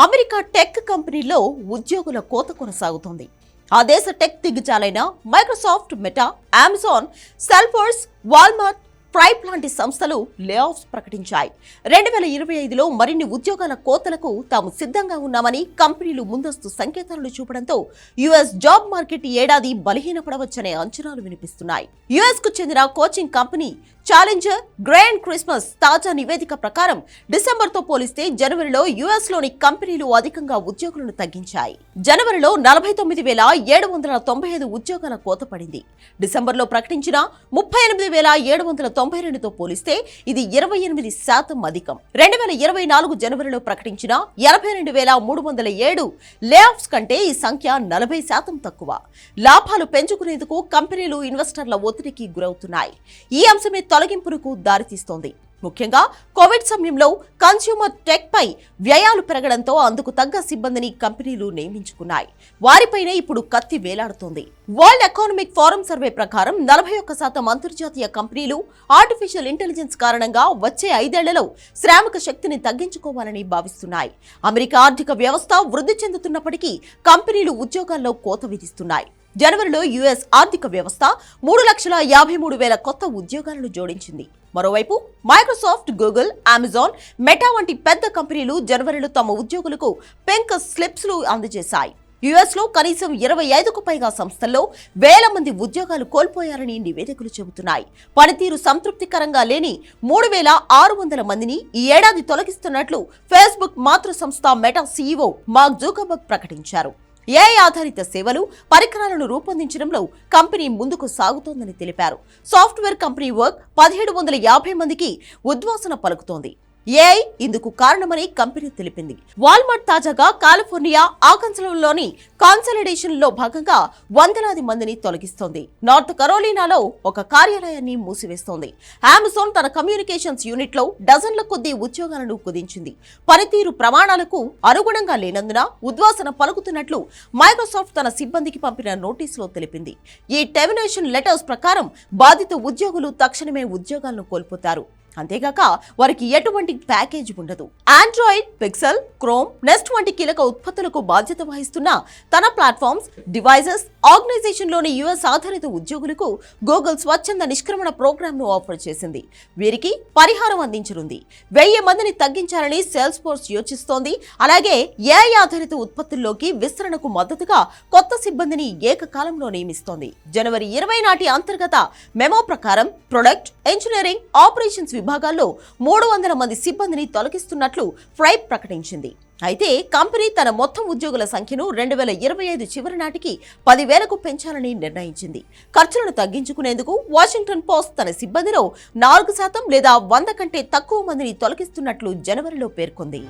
America tech కంపెనీలో ఉద్యోగుల కోత కొనసాగుతోంది. ఆ దేశ tech దిగ్గజాలైన Microsoft meta Amazon సెల్ఫర్స్ Walmart ప్రైప్ లాంటి సంస్థలు లే ఆఫ్స్ ప్రకటించాయి. రెండు వేల ఇరవై ఐదులో మరిన్ని ఉద్యోగాల కోతలకు తాము సిద్ధంగా ఉన్నామని కంపెనీలు ముందస్తు సంకేతాలను చూపడంతో యుఎస్ జాబ్ మార్కెట్ ఏడాది బలహీనపడవచ్చనే అంచనాలు వినిపిస్తున్నాయి. యుఎస్కు చెందిన coaching company Challenger Gray Christmas తాజా నివేదిక ప్రకారం డిసెంబర్తో పోలిస్తే జనవరిలో యుఎస్లోని కంపెనీలు అధికంగా ఉద్యోగులను తగ్గించాయి. జనవరిలో నలభై తొమ్మిది వేల ఏడు వందల తొంభై ఐదు ఉద్యోగాల కోత పడింది. డిసెంబర్లో ప్రకటించిన ముప్పై ఎనిమిది వేల ఏడు వందల తొంభై రెండుతో పోలిస్తే ఇది ఇరవై ఎనిమిది శాతం అధికం. రెండు వేల ఇరవై నాలుగు జనవరిలో ప్రకటించిన ఎనభై రెండు వేల మూడు వందల ఏడు లే ఆఫ్స్ కంటే ఈ సంఖ్య నలభై శాతం తక్కువ. లాభాలు పెంచుకునేందుకు కంపెనీలు ఇన్వెస్టర్ల ఒత్తిడికి గురవుతున్నాయి. ఈ అంశమే తొలగింపునకు దారితీస్తోంది. ముఖ్యంగా కోవిడ్ సమయంలో కన్స్యూమర్ టెక్ పై వ్యయాలు పెరగడంతో అందుకు తగ్గ సిబ్బందిని కంపెనీలు నియమించుకున్నాయి. వారిపైనే ఇప్పుడు కత్తి వేలాడుతోంది. వరల్డ్ ఎకానమిక్ ఫోరం సర్వే ప్రకారం నలభై ఒక్క శాతం అంతర్జాతీయ కంపెనీలు ఆర్టిఫిషియల్ ఇంటెలిజెన్స్ కారణంగా వచ్చే ఐదేళ్ళలో శ్రామిక శక్తిని తగ్గించుకోవాలని భావిస్తున్నాయి. అమెరికా ఆర్థిక వ్యవస్థ వృద్ధి చెందుతున్నప్పటికీ కంపెనీలు ఉద్యోగాల్లో కోత విధిస్తున్నాయి. జనవరిలో యుఎస్ ఆర్థిక వ్యవస్థ మూడు లక్షల యాభై మూడు వేల కొత్త ఉద్యోగాలను జోడించింది. మరోవైపు మైక్రోసాఫ్ట్ గూగుల్ అమెజాన్ మెటా వంటి పెద్ద కంపెనీలు జనవరిలో తమ ఉద్యోగులకు పెంక స్లిప్స్లు అందజేశాయి. యుఎస్లో కనీసం ఇరవై ఐదుకు పైగా సంస్థల్లో వేల మంది ఉద్యోగాలు కోల్పోయారని నివేదికలు చెబుతున్నాయి. పనితీరు సంతృప్తికరంగా లేని మూడు వేల ఆరు వందల మందిని ఈ ఏడాది తొలగిస్తున్నట్లు ఫేస్బుక్ మాతృ సంస్థ మెటా సీఈఓ మార్క్ జూకర్బర్గ్ ప్రకటించారు. ఏఐ ఆధారిత సేవలు పరికరాలను రూపొందించడంలో కంపెనీ ముందుకు సాగుతోందని తెలిపారు. సాఫ్ట్వేర్ కంపెనీ వర్క్ పదిహేడు వందల యాభై మందికి ఉద్వాసన పలుకుతోంది. ఏఐ ఇందుకు కారణమని కంపెనీ తెలిపింది. వాల్మార్ట్ తాజాగా కాలిఫోర్నియా ఆకన్సలోని కాన్సలిడేషన్లో భాగంగా వందలాది మందిని తొలగిస్తోంది. నార్త్ కరోలినాలో ఒక కార్యాలయాన్ని మూసివేస్తోంది. అమెజాన్ తన కమ్యూనికేషన్స్ యూనిట్లో డజన్ల కొద్దీ ఉద్యోగాలను కుదించింది. పనితీరు ప్రమాణాలకు అనుగుణంగా లేనందున ఉద్వాసన పలుకుతున్నట్లు మైక్రోసాఫ్ట్ తన సిబ్బందికి పంపిన నోటీసులో తెలిపింది. ఈ టెర్మినేషన్ లెటర్స్ ప్రకారం బాధిత ఉద్యోగులు తక్షణమే ఉద్యోగాలను కోల్పోతారు. అంతేగాక వారికి ఎటువంటి ప్యాకేజ్ ఉండదు. ఆండ్రాయిడ్ పిక్సెల్ క్రోమ్ నెస్ట్ వంటి కీలక ఉత్పత్తులకు బాధ్యత వహిస్తున్న తన ప్లాట్ఫామ్స్ డివైజెస్ ఆర్గనైజేషన్లోని యుఎస్ ఆధారిత ఉద్యోగులకు గూగుల్ స్వచ్ఛంద నిష్క్రమణ ప్రోగ్రామ్ను ఆఫర్ చేసింది. వీరికి పరిహారం అందించనుంది. వెయ్యి మందిని తగ్గించాలని సేల్స్ ఫోర్స్ యోచిస్తోంది. అలాగే ఏఐ ఆధారిత ఉత్పత్తుల్లోకి విస్తరణకు మద్దతుగా కొత్త సిబ్బందిని ఏకకాలంలో నియమిస్తోంది. జనవరి ఇరవై నాటి అంతర్గత మెమో ప్రకారం ప్రొడక్ట్ ఇంజనీరింగ్ ఆపరేషన్స్ విభాగాల్లో మూడు వందల మంది సిబ్బందిని తొలగిస్తున్నట్లు ఫ్రైప్ ప్రకటించింది. అయితే కంపెనీ తన మొత్తం ఉద్యోగుల సంఖ్యను రెండు వేల ఇరవై ఐదు చివరి నాటికి పదివేలకు పెంచాలని నిర్ణయించింది. ఖర్చులను తగ్గించుకునేందుకు వాషింగ్టన్ పోస్ట్ తన సిబ్బందిలో నాలుగు శాతం లేదా వంద కంటే తక్కువ మందిని తొలగిస్తున్నట్లు జనవరిలో పేర్కొంది.